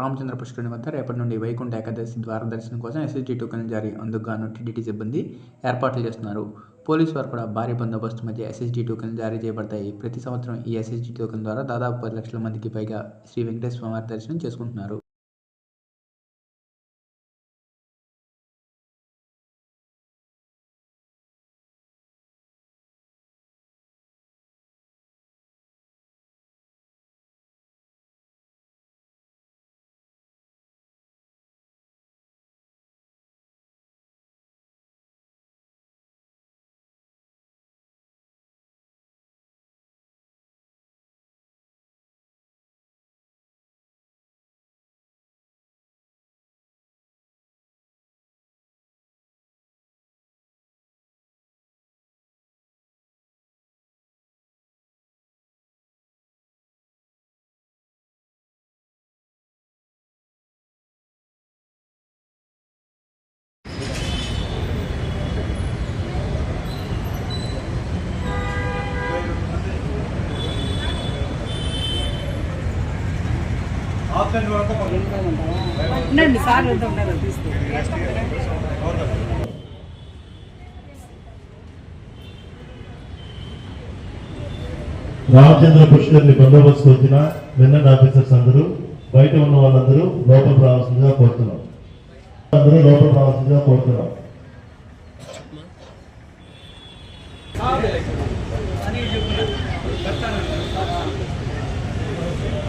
రామచంద్ర పుష్కరిణి వద్ద రేపటి నుండి వైకుంఠ ఏకాదశి ద్వార దర్శనం కోసం ఎస్ఎస్టీ టోకెన్ జారీ అందుకుగాను టీడీటీ సిబ్బంది ఏర్పాట్లు చేస్తున్నారు. పోలీసు వారు కూడా భారీ బందోబస్తు మధ్య ఎస్ఎస్టీ టోకెన్ జారీ చేయబడతాయి. ప్రతి సంవత్సరం ఈ ఎస్ఎస్టీ టోకెన్ ద్వారా దాదాపు పది లక్షల మందికి పైగా శ్రీ వెంకటేశ్వర స్వామివారి దర్శనం చేసుకుంటున్నారు. ఉండండి సార్ వెళ్తా ఉన్నారు తీసుకో. రామచంద్ర పుష్కర్ని బందోబస్తు వచ్చిన వెన్నెంట్ ఆఫీసర్స్ అందరూ బయట ఉన్న వాళ్ళందరూ లోపల రావాల్సిందిగా కోరుతున్నాం. అందరూ లోపల రావాల్సిందిగా కోరుతున్నాం.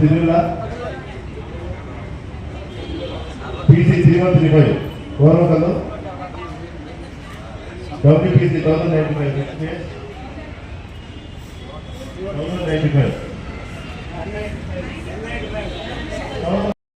Tirumala PC three one three five WPC thousand ninety five thousand ninety five